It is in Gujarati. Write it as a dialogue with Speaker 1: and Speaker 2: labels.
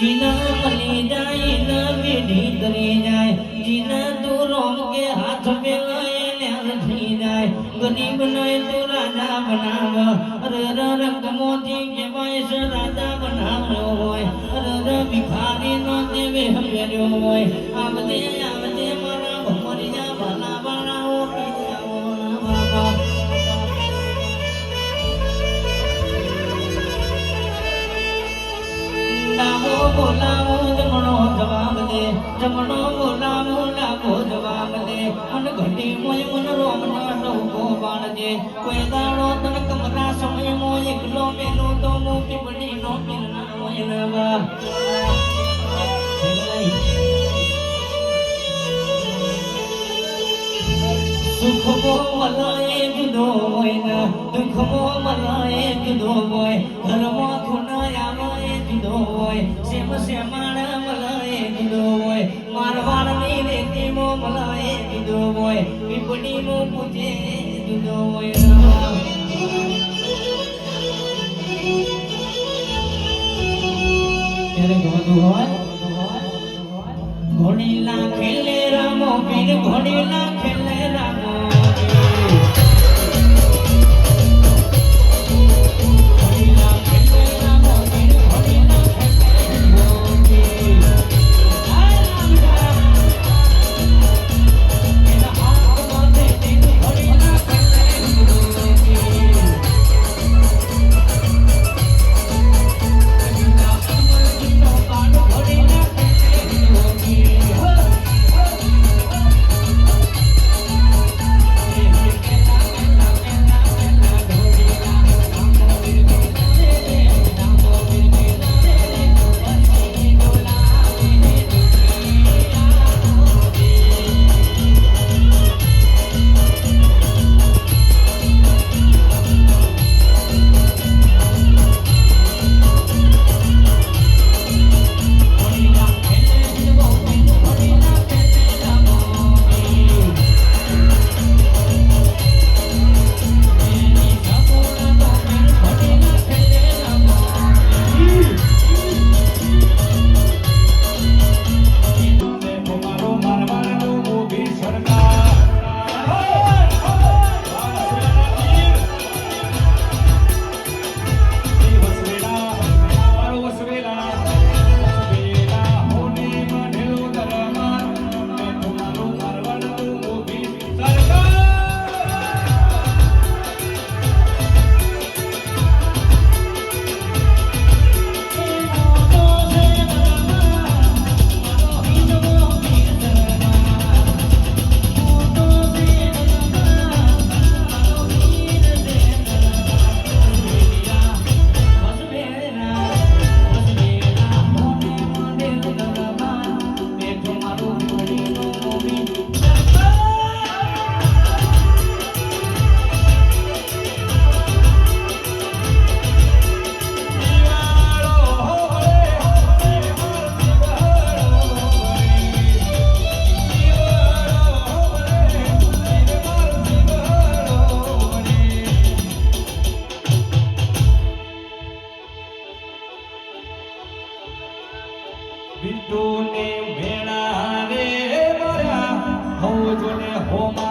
Speaker 1: જીના મલી જાય ના બેઢી તરી જાય જીના તું રોમ કે હાથ મેલાય ને થઈ જાય ગરીબ નય તું રાજા બનાવ. અરે ર રંગ મોતી કહેવાય છે રાજા બનાવ્યો હોય. અરે ર ભિખારી નો દેવે હમેર્યો હોય. આમ આવજે મારા બોલાવો, જમણો જવાબ દે, જમણો બોલાવો, ડાબો જવાબ દે. મન ઘટી મોય મન રોમ ના ડોકો બાળજે કોઈ દાડો તન કમરા સમય મો એકલો મેલો તો મો પીપડી નો પીરના હોય નવા સુખમો મલાએ જુદો હોય દુઃખમો મલાએ જુદો હોય. ઘરમાં ખૂના જુદો હોય સેમ સેમાણ મલાએ દીધો હોય મારવાડની રેતીમો મલાએ દીધો હોય પીપડીમો પૂજે દીધો હોય ઘોડી ખેલે રામો પીર ઘોડીલા ખેલે બિંદુ ને મેળા રે મારા હો જોને હોમા